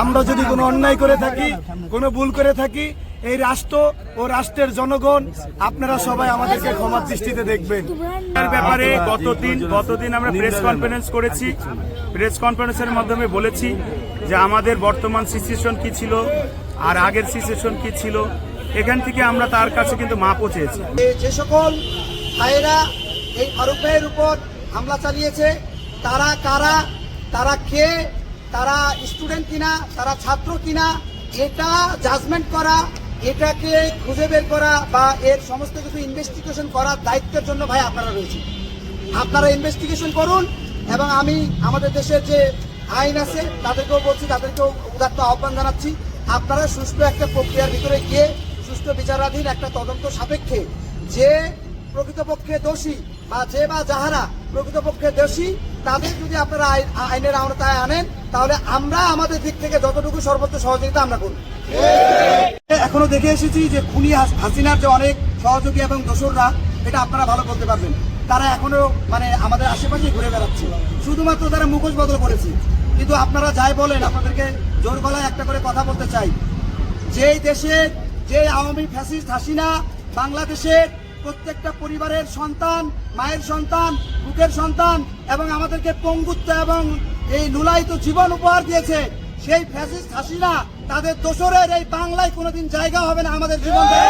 আমরা যদি কোনো অন্যায় করে থাকি কোনো ভুল করে থাকি এই রাষ্ট্র ও রাষ্ট্রের জনগণ আপনারা সবাই আমাদেরকে ক্ষমার দৃষ্টিতে দেখবেন। এর ব্যাপারে গতদিন গতদিন আমরা প্রেস কনফারেন্স করেছি। প্রেস কনফারেন্সের মাধ্যমে বলেছি যে আমাদের বর্তমান সিচুয়েশন কি ছিল আর আগের সিচুয়েশন কি ছিল। এখান থেকে আমরা তার কাছে কিন্তু মাপও চেয়েছি। যে যে সকল ভাইয়েরা এই ফারুক ভাইয়ের উপর হামলা চালিয়েছে তারা কারা তারা কে তারা স্টুডেন্ট কিনা, তারা ছাত্র কিনা, এটা জাজমেন্ট করা, এটাকে খুঁজে বের করা বা এর সমস্ত কিছু ইনভেস্টিগেশন করার দায়িত্বের জন্য ভাই আপনারা রয়েছে আপনারা ইনভেস্টিগেশন করুন এবং আমি আমাদের দেশের যে আইন আছে, তাদেরকেও বলছি, তাদেরকেও উদাত্ত আহ্বান জানাচ্ছি। আপনারা সুষ্ঠু একটা প্রক্রিয়ার ভিতরে গিয়ে সুষ্ঠু বিচারাধীন একটা তদন্ত সাপেক্ষে যে প্রকৃতপক্ষে দোষী বা যে বা যাহারা প্রকৃতপক্ষে দোষী তাদের যদি আপনারা আইন- আইনের আওতায় আনেন তাহলে আমরা আমাদের দিক থেকে যতটুকু সর্বোচ্চ সহযোগিতা আমরা করব। এখনও দেখে এসেছি যে খুনি হাস- হাসিনার যে অনেক সহযোগী এবং দোসররা এটা আপনারা ভালো বলতে পারবেন। তারা এখনও মানে আমাদের আশেপাশে ঘুরে বেড়াচ্ছে। শুধুমাত্র তারা মুখোশ বদল করেছে। কিন্তু আপনারা যাই বলেন আপনাদেরকে জোর গলায় একটা করে কথা বলতে চাই। যেই দেশের যে আওয়ামী ফ্যাসিস্ট হাসিনা বাংলাদেশের প্রত্যেকটা পরিবারের সন্তান, মায়ের সন্তান, বুকের সন্তান এবং আমাদেরকে পঙ্গুত্ব এবং এই লুলায়িত জীবন উপহার দিয়েছে সেই ফ্যাসিস্ট হাসিনা, তাদের দোসরের এই বাংলায় কোনোদিন জায়গা হবে না আমাদের জীবন থেকে।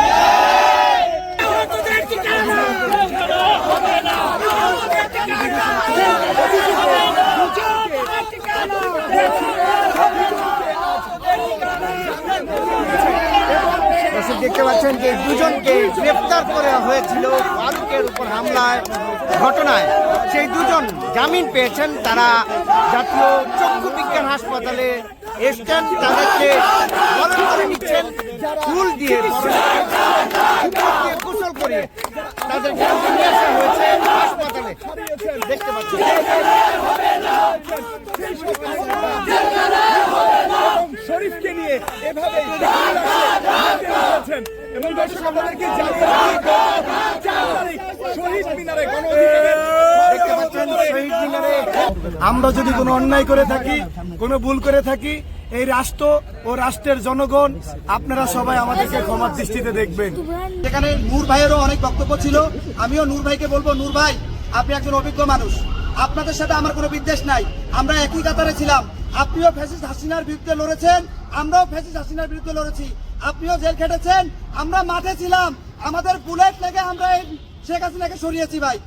দেখতে পাচ্ছেন যে দুজনকে গ্রেফতার করা হয়েছিল ফারুকের উপর হামলায়। ঘটনায় সেই দুজন জামিন পেয়েছেন। তারা জাতীয় চক্ষু বিজ্ঞান হাসপাতালে এসছেন। তাদেরকে বরণ করে নিচ্ছেন। ফুল দিয়ে গোসল করে তাদেরকে নিয়ে আসা হয়েছে হাসপাতালে। দেখতে পাচ্ছেন শরীফকে নিয়ে এভাবে এবং দর্শক শহীদ মিনারে আমরা যদি কোনো অন্যায় করে থাকি কোনো ভুল করে থাকি এই রাষ্ট্র ও রাষ্ট্রের জনগণ আপনারা সবাই আমাদেরকে ক্ষমার দৃষ্টিতে দেখবেন। সেখানে নূর ভাইয়েরও অনেক বক্তব্য ছিল। আমিও নূর ভাইকে বলব নূর ভাই আপনি একজন অভিজ্ঞ মানুষ। আপনাদের সাথে আমার কোনো বিদ্বেষ নাই। আমরা একই কাতারে ছিলাম। আপনিও ফ্যাসিস্ট হাসিনার বিরুদ্ধে লড়েছেন আমরাও ফ্যাসিস্ট হাসিনার বিরুদ্ধে লড়েছি। আপনিও জেল খেটেছেন, আমরা মাঠে ছিলাম। আমাদের বুলেট লেগে আমরা শেখ হাসিনাকে সরিয়েছি ভাই।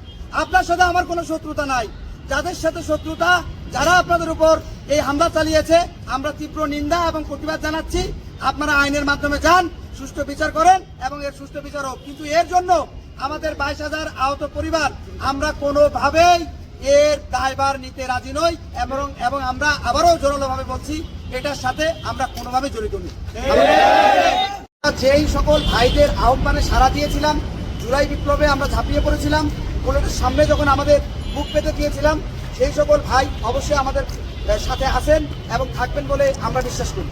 আপনার সাথে আমার কোনো শত্রুতা নাই। যাদের সাথে শত্রুতা, যারা আপনাদের উপর এই হামলা চালিয়েছে, আমরা তীব্র নিন্দা এবং প্রতিবাদ জানাচ্ছি। আপনারা আইনের মাধ্যমে যান, সুষ্ঠু বিচার করেন এবং এর সুষ্ঠু বিচার হোক। কিন্তু এর জন্য আমাদের বাইশ হাজার আহত পরিবার, আমরা কোনোভাবেই এর দায়বার নিতে রাজি নই, এবং এবং আমরা আবারও জোরালোভাবে বলছি, এটার সাথে আমরা কোনোভাবে জড়িত নই। যেই সকল ভাইদের আহ্বানে সাড়া দিয়েছিলাম, জুলাই বিপ্লবে আমরা ঝাঁপিয়ে পড়েছিলাম বুলেটের সামনে যখন আমাদের বুক পেতে দিয়েছিলাম, সেই সকল ভাই অবশ্যই আমাদের সাথে আছেন এবং থাকবেন বলে আমরা বিশ্বাস করি।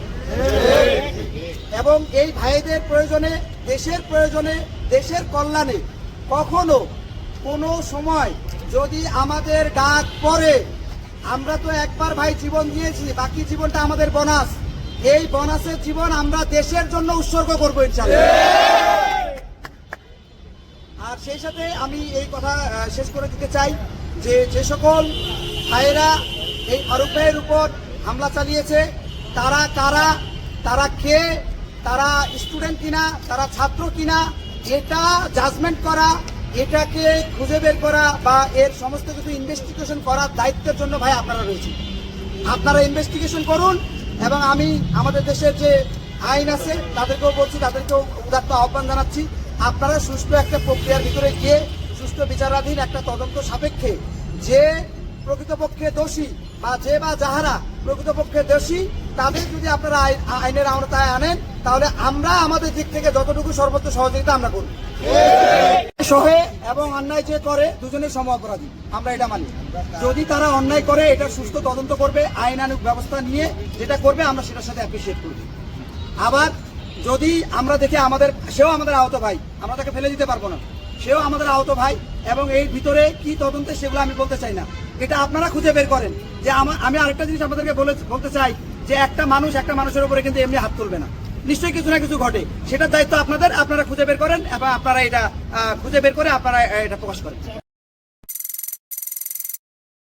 এবং এই ভাইদের প্রয়োজনে, দেশের প্রয়োজনে, দেশের কল্যাণে কখনো কোনো সময় যদি আমাদের ডাক পড়ে, আমরা তো একবার ভাই জীবন দিয়েছি, বাকি জীবনটা আমাদের বোনাস। এই বোনাসের জীবন আমরা দেশের জন্য উৎসর্গ করব ইনশাল্লাহ আর সেই সাথে আমি এই কথা শেষ করে দিতে চাই যে যে সকল ভাইয়েরা এই ফারুক ভাইয়ের উপর হামলা চালিয়েছে, তারা কারা, তারা কে, তারা স্টুডেন্ট কিনা, তারা ছাত্র কিনা, এটা জাজমেন্ট করা এটাকে খুঁজে বের করা বা এর সমস্ত কিছু ইনভেস্টিগেশন করার দায়িত্বের জন্য ভাই আপনারা রয়েছে আপনারা ইনভেস্টিগেশন করুন এবং আমি আমাদের দেশের যে আইন আছে, তাদেরকেও বলছি, তাদেরকেও উদাত্ত আহ্বান জানাচ্ছি। আপনারা সুষ্ঠু একটা প্রক্রিয়ার ভিতরে গিয়ে সুষ্ঠু বিচারাধীন একটা তদন্ত সাপেক্ষে যে প্রকৃতপক্ষে দোষী বা যে বা যাহারা প্রকৃতপক্ষে দোষী, তাদের যদি আপনারা আইন- আইনের আওতায় আনেন, তাহলে আমরা আমাদের দিক থেকে যতটুকু সর্বোচ্চ সহযোগিতা আমরা করব। সহে এবং অন্যায় যে করে দুজনের সম অপরাধী। আমরা এটা মানি। যদি তারা অন্যায় করে, এটা সুস্থ তদন্ত করবে আইনানুক ব্যবস্থা নিয়ে যেটা করবে, আমরা সেটার সাথে অ্যাপ্রিসিয়েট করব। আবার যদি আমরা দেখে আমাদের, সেও আমাদের আহত ভাই, আমরা তাকে ফেলে দিতে পারব না। সেও আমাদের আহত ভাই এবং এই ভিতরে কি তদন্তে সেগুলো আমি বলতে চাই না। এটা আপনারা খুঁজে বের করেন যে আমা- আরেকটা জিনিস আপনাদেরকে বলে বলতে চাই যে একটা মানুষ একটা মানুষের উপরে কিন্তু এমনি হাত তুলবে না। নিশ্চয়ই কিছু না কিছু ঘটে। সেটার দায়িত্ব আপনাদের, আপনারা খুঁজে বের করেন এবং আপনারা এটা খুঁজে বের করে আপনারা এটা প্রকাশ করেন।